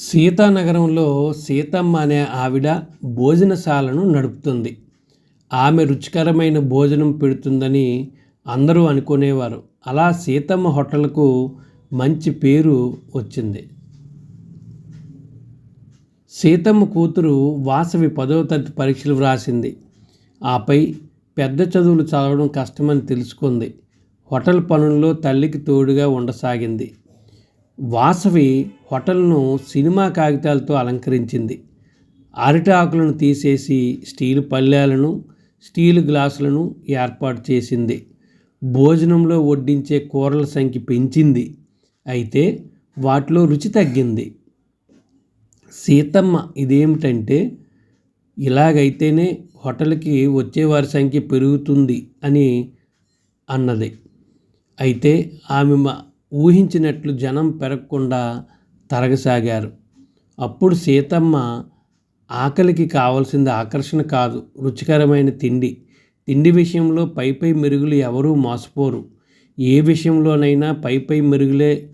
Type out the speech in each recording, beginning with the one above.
సీతానగరంలో సీతమ్మ అనే ఆవిడ భోజనశాలను నడుపుతుంది. ఆమె రుచికరమైన భోజనం పెడుతుందని అందరూ అనుకునేవారు. అలా సీతమ్మ హోటల్కు మంచి పేరు వచ్చింది. సీతమ్మ కూతురు వాసవి పదవ తరగతి పరీక్షలు వ్రాసింది. ఆపై పెద్ద చదువులు చదవడం కష్టమని తెలుసుకుంది. హోటల్ పనుల్లో తల్లికి తోడుగా ఉండసాగింది. వాసవి హోటల్ను సినిమా కాగితాలతో అలంకరించింది. అరిటాకులను తీసేసి స్టీలు పళ్ళాలను స్టీలు గ్లాసులను ఏర్పాటు చేసింది. భోజనంలో వడ్డించే కూరల సంఖ్య పెంచింది. అయితే వాటిలో రుచి తగ్గింది. సీతమ్మ ఇదేమిటంటే ఇలాగైతేనే హోటల్కి వచ్చేవారి సంఖ్య పెరుగుతుంది అని అన్నది. అయితే ఆమె ఊహించినట్లు జనం పెరగకుండా తరగసాగారు. అప్పుడు సీతమ్మ ఆకలికి కావాల్సింది ఆకర్షణ కాదు రుచికరమైన తిండి. తిండి విషయంలో పై పై మెరుగులు ఎవరూ మోసపోరు. ఏ విషయంలోనైనా పై పై మెరుగులే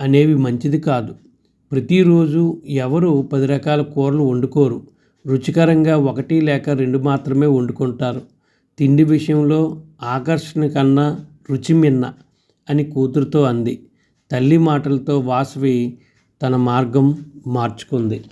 అనేవి మంచిది కాదు. ప్రతిరోజు ఎవరు పది రకాల కూరలు వండుకోరు. రుచికరంగా ఒకటి లేక రెండు మాత్రమే వండుకుంటారు. తిండి విషయంలో ఆకర్షణ కన్నా రుచి మిన్న. అని కూతురుతో అంది. తల్లి మాటలతో వాసవి తన మార్గం మార్చుకుంది.